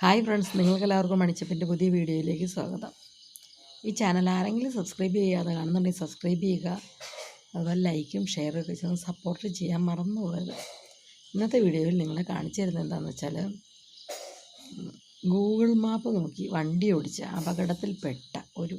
Hi friends നിങ്ങൾക്ക് എല്ലാവർക്കും മണിച്ചപ്പിന്റെ പുതിയ വീഡിയോയിലേക്ക് സ്വാഗതം ഈ ചാനൽ ആരെങ്കിലും സബ്സ്ക്രൈബ് ചെയ്യാതെ കാണുന്നുണ്ടെങ്കിൽ സബ്സ്ക്രൈബ് ചെയ്യുക അതുപോലെ ലൈക്കും ഷെയറും ഒക്കെ ചെയ്ത് സപ്പോർട്ട് ചെയ്യാൻ മറന്നു ഇന്നത്തെ വീഡിയോയിൽ നിങ്ങളെ കാണിച്ചു തരുന്നത് എന്താണെന്ന് വെച്ചാൽ ഗൂഗിൾ മാപ്പ് നോക്കി വണ്ടി ഓടിച്ച അപകടത്തിൽപ്പെട്ട ഒരു.